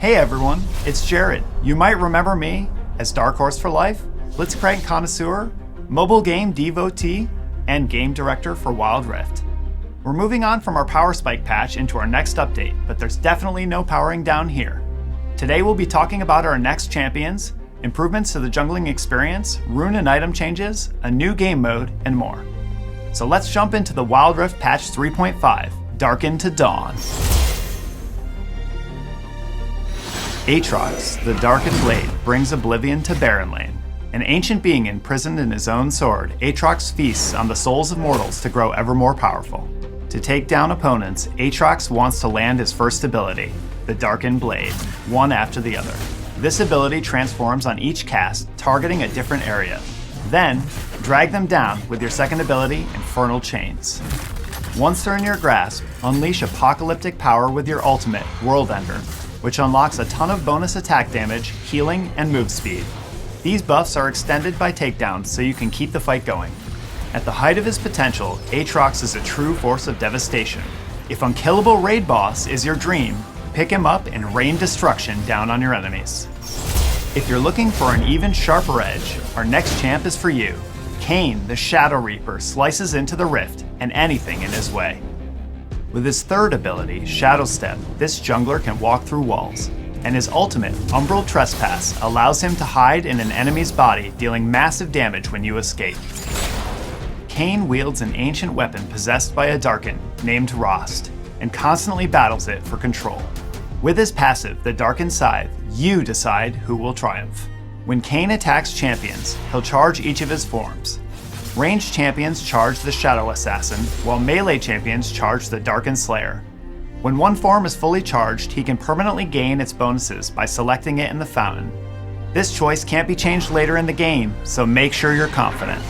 Hey everyone, it's Jared. You might remember me as Dark Horse for Life, Blitzcrank connoisseur, mobile game devotee, and game director for Wild Rift. We're moving on from our Power Spike patch into our next update, but there's definitely no powering down here. Today we'll be talking about our next champions, improvements to the jungling experience, rune and item changes, a new game mode, and more. So let's jump into the Wild Rift patch 3.5, Darken to Dawn. Aatrox, the Darkened Blade, brings oblivion to Barren Lane. An ancient being imprisoned in his own sword, Aatrox feasts on the souls of mortals to grow ever more powerful. To take down opponents, Aatrox wants to land his first ability, the Darkened Blade, one after the other. This ability transforms on each cast, targeting a different area. Then, drag them down with your second ability, Infernal Chains. Once they're in your grasp, unleash apocalyptic power with your ultimate, World Ender, which unlocks a ton of bonus attack damage, healing, and move speed. These buffs are extended by takedowns so you can keep the fight going. At the height of his potential, Aatrox is a true force of devastation. If Unkillable Raid Boss is your dream, pick him up and rain destruction down on your enemies. If you're looking for an even sharper edge, our next champ is for you. Kane, the Shadow Reaper, slices into the rift and anything in his way. With his third ability, Shadow Step, this jungler can walk through walls, and his ultimate, Umbral Trespass, allows him to hide in an enemy's body, dealing massive damage when you escape. Kane wields an ancient weapon possessed by a Darkin named Rost, and constantly battles it for control. With his passive, the Darkened Scythe, you decide who will triumph. When Kane attacks champions, he'll charge each of his forms. Ranged champions charge the Shadow Assassin, while melee champions charge the Darkened Slayer. When one form is fully charged, he can permanently gain its bonuses by selecting it in the fountain. This choice can't be changed later in the game, so make sure you're confident.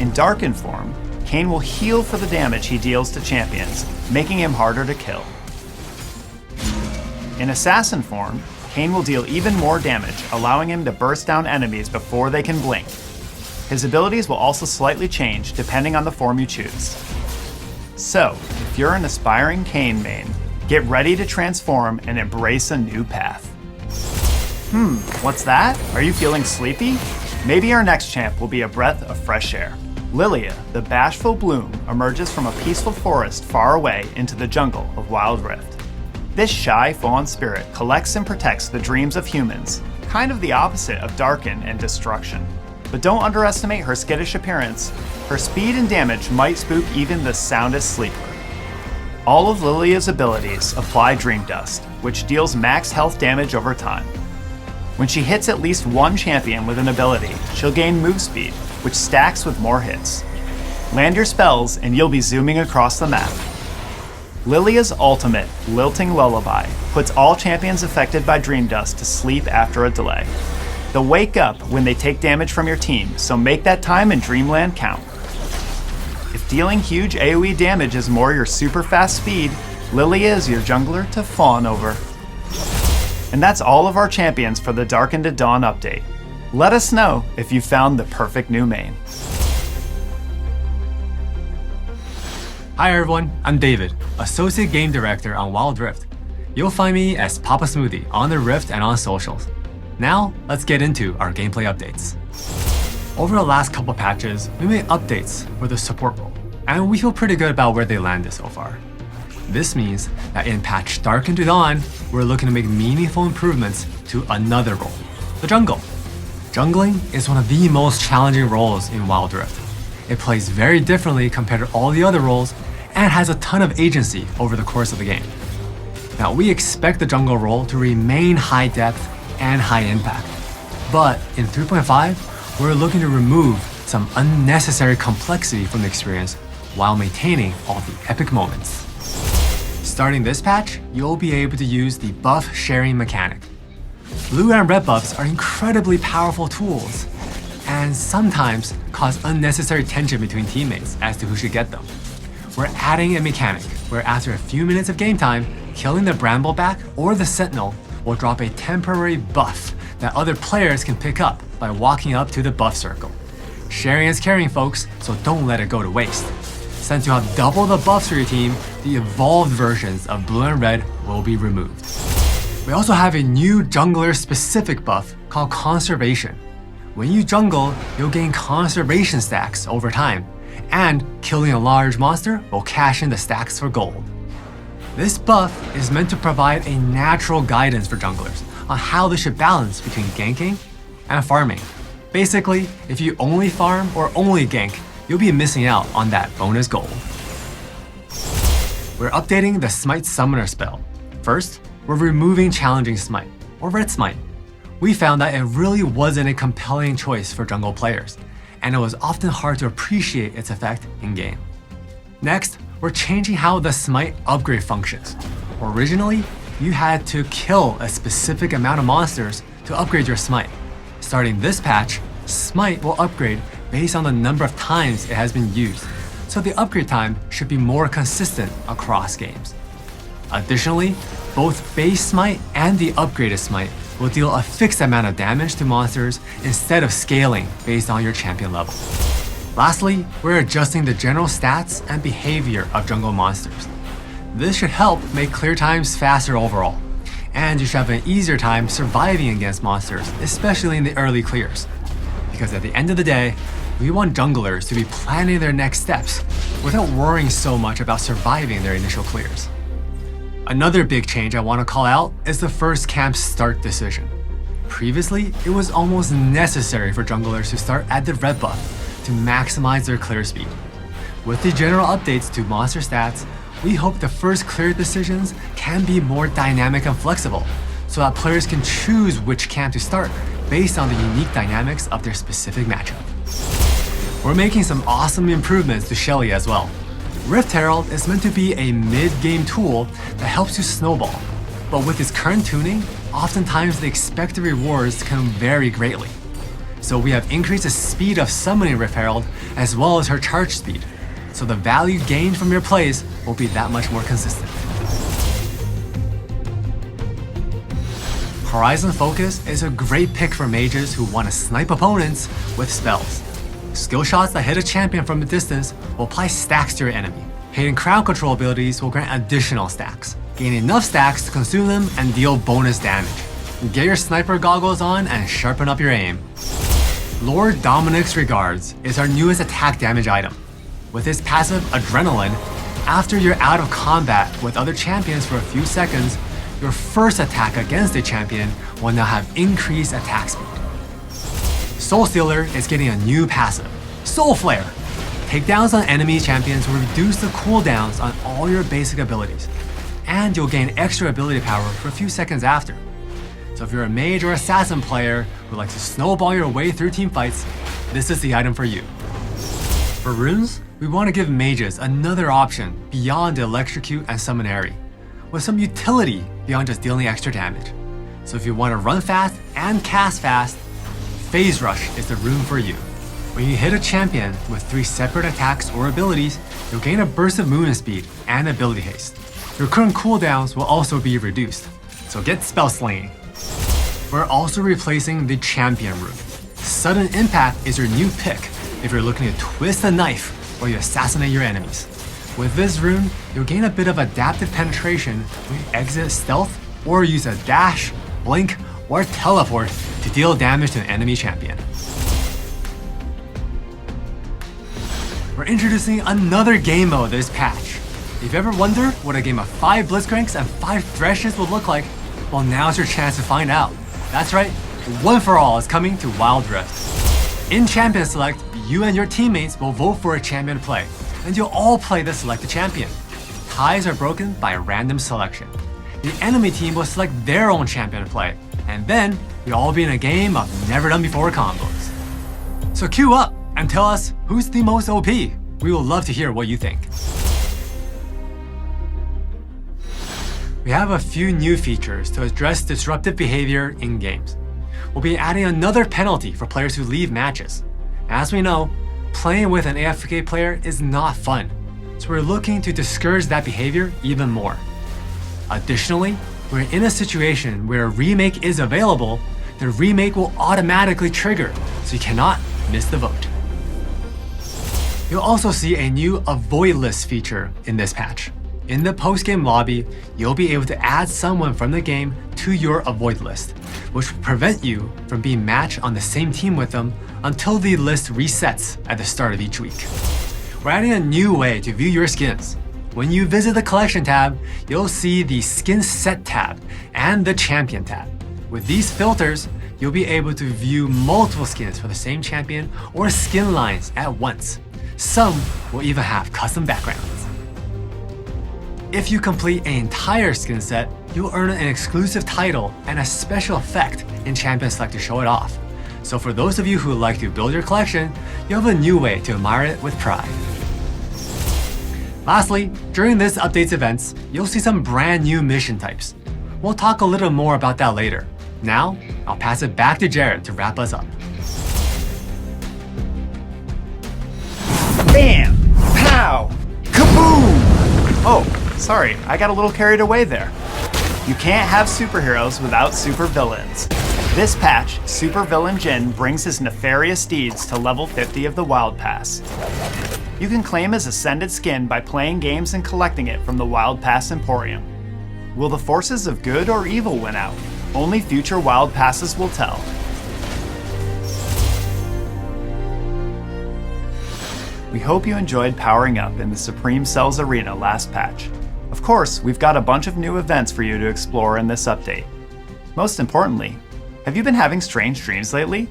In Darkened form, Kayn will heal for the damage he deals to champions, making him harder to kill. In Assassin form, Kayn will deal even more damage, allowing him to burst down enemies before they can blink. His abilities will also slightly change depending on the form you choose. So, if you're an aspiring Kayn main, get ready to transform and embrace a new path. Hmm, what's that? Are you feeling sleepy? Maybe our next champ will be a breath of fresh air. Lilia, the bashful bloom, emerges from a peaceful forest far away into the jungle of Wild Rift. This shy fawn spirit collects and protects the dreams of humans, kind of the opposite of darken and destruction. But don't underestimate her skittish appearance. Her speed and damage might spook even the soundest sleeper. All of Lilia's abilities apply Dream Dust, which deals max health damage over time. When she hits at least one champion with an ability, she'll gain move speed, which stacks with more hits. Land your spells, and you'll be zooming across the map. Lilia's ultimate, Lilting Lullaby, puts all champions affected by Dream Dust to sleep after a delay. They'll wake up when they take damage from your team, so make that time in Dreamland count. If dealing huge AoE damage is more your super fast speed, Lilia is your jungler to fawn over. And that's all of our champions for the Darkened to Dawn update. Let us know if you found the perfect new main. Hi everyone, I'm David, Associate Game Director on Wild Rift. You'll find me as Papa Smoothie on the Rift and on socials. Now, let's get into our gameplay updates. Over the last couple patches, we made updates for the support role, and we feel pretty good about where they landed so far. This means that in patch Dark into Dawn, we're looking to make meaningful improvements to another role, the jungle. Jungling is one of the most challenging roles in Wild Rift. It plays very differently compared to all the other roles and has a ton of agency over the course of the game. Now, we expect the jungle role to remain high depth and high impact. But in 3.5, we're looking to remove some unnecessary complexity from the experience while maintaining all the epic moments. Starting this patch, you'll be able to use the buff sharing mechanic. Blue and red buffs are incredibly powerful tools, and sometimes cause unnecessary tension between teammates as to who should get them. We're adding a mechanic where after a few minutes of game time, killing the Brambleback or the Sentinel will drop a temporary buff that other players can pick up by walking up to the buff circle. Sharing is caring, folks, so don't let it go to waste. since you have double the buffs for your team, the evolved versions of blue and red will be removed. We also have a new jungler specific buff called Conservation. When you jungle, you'll gain conservation stacks over time, and killing a large monster will cash in the stacks for gold. This buff is meant to provide a natural guidance for junglers on how they should balance between ganking and farming. Basically, if you only farm or only gank, you'll be missing out on that bonus gold. We're updating the Smite Summoner spell. First, we're removing Challenging Smite, or Red Smite. We found that it really wasn't a compelling choice for jungle players, and it was often hard to appreciate its effect in game. Next, we're changing how the Smite upgrade functions. Originally, you had to kill a specific amount of monsters to upgrade your Smite. Starting this patch, Smite will upgrade based on the number of times it has been used, so the upgrade time should be more consistent across games. Additionally, both base Smite and the upgraded Smite will deal a fixed amount of damage to monsters instead of scaling based on your champion level. Lastly, we're adjusting the general stats and behavior of jungle monsters. This should help make clear times faster overall, and you should have an easier time surviving against monsters, especially in the early clears. Because at the end of the day, we want junglers to be planning their next steps without worrying so much about surviving their initial clears. Another big change I want to call out is the first camp start decision. Previously, it was almost necessary for junglers to start at the red buff to maximize their clear speed. With the general updates to monster stats, we hope the first clear decisions can be more dynamic and flexible, so that players can choose which camp to start based on the unique dynamics of their specific matchup. We're making some awesome improvements to Shelly as well. Rift Herald is meant to be a mid-game tool that helps you snowball, but with its current tuning, oftentimes the expected rewards can vary greatly so we have increased the speed of summoning Rift Herald as well as her charge speed, so the value gained from your plays will be that much more consistent. Horizon Focus is a great pick for mages who want to snipe opponents with spells. Skill shots that hit a champion from a distance will apply stacks to your enemy. Hidden crowd control abilities will grant additional stacks. Gain enough stacks to consume them and deal bonus damage. Get your sniper goggles on and sharpen up your aim. Lord Dominik's Regards is our newest attack damage item. With his passive Adrenaline, after you're out of combat with other champions for a few seconds, your first attack against a champion will now have increased attack speed. Soul Stealer is getting a new passive, Soul Flare. Takedowns on enemy champions will reduce the cooldowns on all your basic abilities, and you'll gain extra ability power for a few seconds after. So if you're a mage or assassin player who likes to snowball your way through team fights, this is the item for you. For runes, we want to give mages another option beyond electrocute and summon Aerie, with some utility beyond just dealing extra damage. So if you want to run fast and cast fast, Phase Rush is the rune for you. When you hit a champion with three separate attacks or abilities, you'll gain a burst of movement speed and ability haste. Your current cooldowns will also be reduced, so get spell slinging. We're also replacing the champion rune. Sudden impact is your new pick if you're looking to twist a knife while you assassinate your enemies. With this rune, you'll gain a bit of adaptive penetration when you exit stealth or use a dash, blink, or teleport to deal damage to an enemy champion. We're introducing another game mode this patch. If you ever wondered what a game of 5 Blitzcranks and 5 Threshes would look like, well now's your chance to find out. That's right, One for All is coming to Wild Rift. In Champion Select, you and your teammates will vote for a champion to play, and you'll all play the selected champion. Ties are broken by random selection. The enemy team will select their own champion to play, and then you'll all be in a game of never done before combos. So queue up and tell us who's the most OP. We will love to hear what you think. We have a few new features to address disruptive behavior in games. We'll be adding another penalty for players who leave matches. As we know, playing with an AFK player is not fun, so we're looking to discourage that behavior even more. Additionally, we're in a situation where a remake is available, the remake will automatically trigger, so you cannot miss the vote. You'll also see a new avoid list feature in this patch. In the post-game lobby, you'll be able to add someone from the game to your avoid list, which will prevent you from being matched on the same team with them until the list resets at the start of each week. We're adding a new way to view your skins. When you visit the collection tab, you'll see the skin set tab and the champion tab. With these filters, you'll be able to view multiple skins for the same champion or skin lines at once. Some will even have custom backgrounds. If you complete an entire skin set, you'll earn an exclusive title and a special effect in Champion Select to show it off. So for those of you who like to build your collection, you have a new way to admire it with pride. Lastly, during this update's events, you'll see some brand new mission types. We'll talk a little more about that later. Now, I'll pass it back to Jared to wrap us up. Bam! Pow! Kaboom! Oh, sorry, I got a little carried away there. You can't have superheroes without supervillains. This patch, Supervillain Jin brings his nefarious deeds to level 50 of the Wild Pass. You can claim his Ascended skin by playing games and collecting it from the Wild Pass Emporium. Will the forces of good or evil win out? Only future Wild Passes will tell. We hope you enjoyed powering up in the Supreme Cells Arena last patch. Of course, we've got a bunch of new events for you to explore in this update. Most importantly, have you been having strange dreams lately?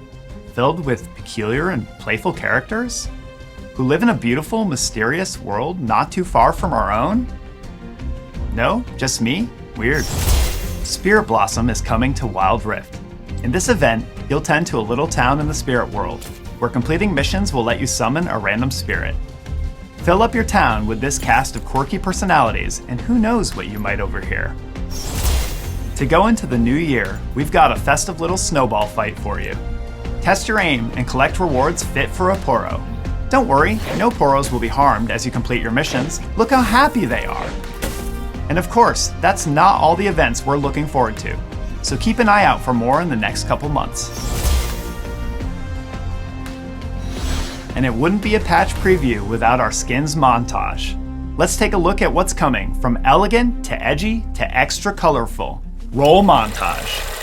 Filled with peculiar and playful characters? Who live in a beautiful, mysterious world not too far from our own? No? Just me? Weird. Spirit Blossom is coming to Wild Rift. In this event, you'll tend to a little town in the spirit world, where completing missions will let you summon a random spirit. Fill up your town with this cast of quirky personalities, and who knows what you might overhear. To go into the new year, we've got a festive little snowball fight for you. Test your aim and collect rewards fit for a Poro. Don't worry, no Poros will be harmed as you complete your missions. Look how happy they are. And of course, that's not all the events we're looking forward to. So keep an eye out for more in the next couple months. And it wouldn't be a patch preview without our skins montage. Let's take a look at what's coming from elegant to edgy to extra colorful. Roll montage.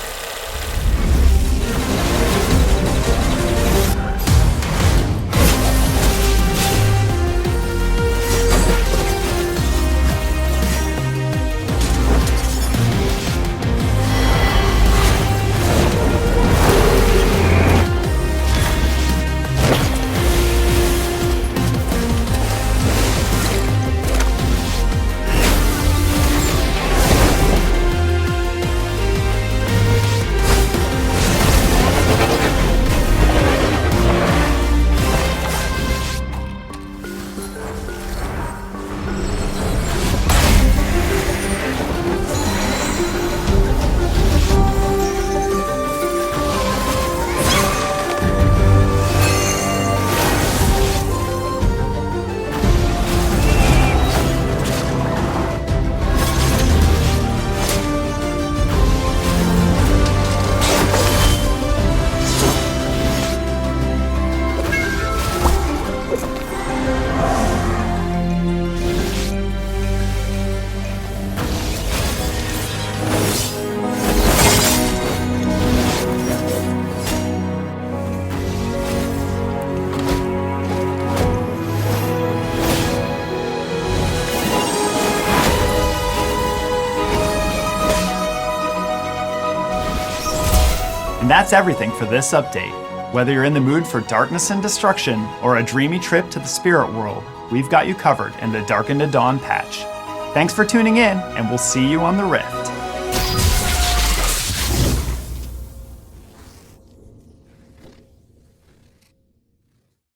And that's everything for this update. Whether you're in the mood for darkness and destruction or a dreamy trip to the spirit world, we've got you covered in the Darkened into Dawn patch. Thanks for tuning in, and we'll see you on the Rift.